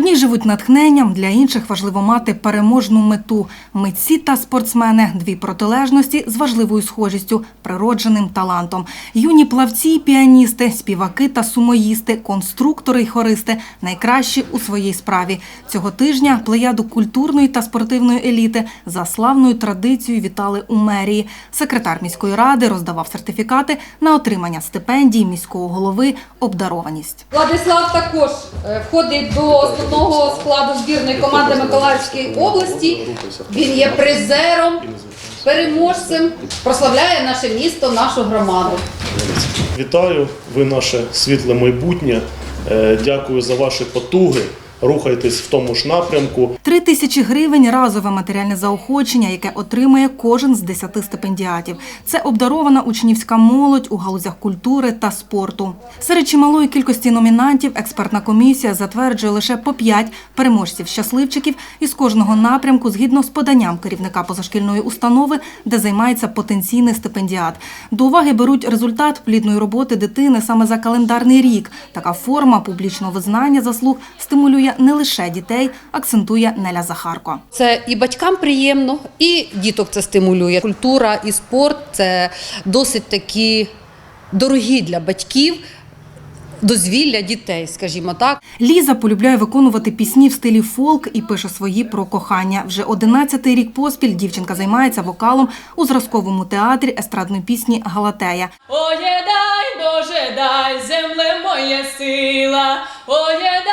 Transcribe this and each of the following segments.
Одні живуть натхненням, для інших важливо мати переможну мету. Митці та спортсмени дві протилежності з важливою схожістю, природженим талантом. Юні плавці, піаністи, співаки та сумоїсти, конструктори й хористи найкращі у своїй справі. Цього тижня плеяду культурної та спортивної еліти за славною традицією вітали у мерії. Секретар міської ради роздавав сертифікати на отримання стипендій міського голови обдарованість. Владислав також е, входить до основного складу збірної команди Миколаївської області. Він є призером, переможцем, прославляє наше місто, нашу громаду. Вітаю, ви наше світле майбутнє. Е, Дякую за ваші потуги. Рухайтесь в тому ж напрямку. Три тисячі гривень разове матеріальне заохочення, яке отримує кожен з десяти стипендіатів. Це обдарована учнівська молодь у галузях культури та спорту. Серед чималої кількості номінантів експертна комісія затверджує лише по п'ять переможців-щасливчиків із кожного напрямку згідно з поданням керівника позашкільної установи, де займається потенційний стипендіат. До уваги беруть результат плідної роботи дитини саме за календарний рік. Така форма публічного визнання заслуг стимулює не лише дітей, акцентує Неля Захарко. Це і батькам приємно, і діток це стимулює. Культура і спорт це досить такі дорогі для батьків дозвілля дітей, скажімо так. Ліза полюбляє виконувати пісні в стилі фолк і пише свої про кохання. Вже 11-й рік поспіль дівчинка займається вокалом у зразковому театрі естрадної пісні Галатея. Ой, дай, Боже, дай, земле моя сила, Боже, дай,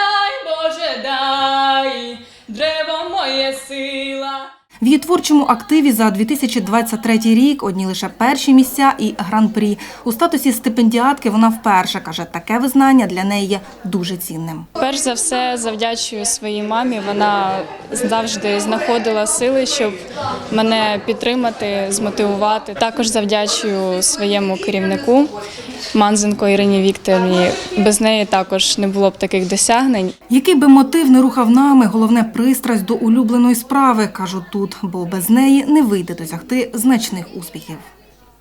древо моє сила. В її творчому активі за 2023 рік одні лише перші місця і гран-прі. У статусі стипендіатки вона вперше каже, таке визнання для неї є дуже цінним. Перш за все, завдячую своїй мамі. Вона завжди знаходила сили, щоб мене підтримати, змотивувати. Також завдячую своєму керівнику Манзенко Ірині Вікторівні. Без неї також не було б таких досягнень. Який би мотив не рухав нами, головне пристрасть до улюбленої справи, кажуть тут, бо без неї не вийде досягти значних успіхів.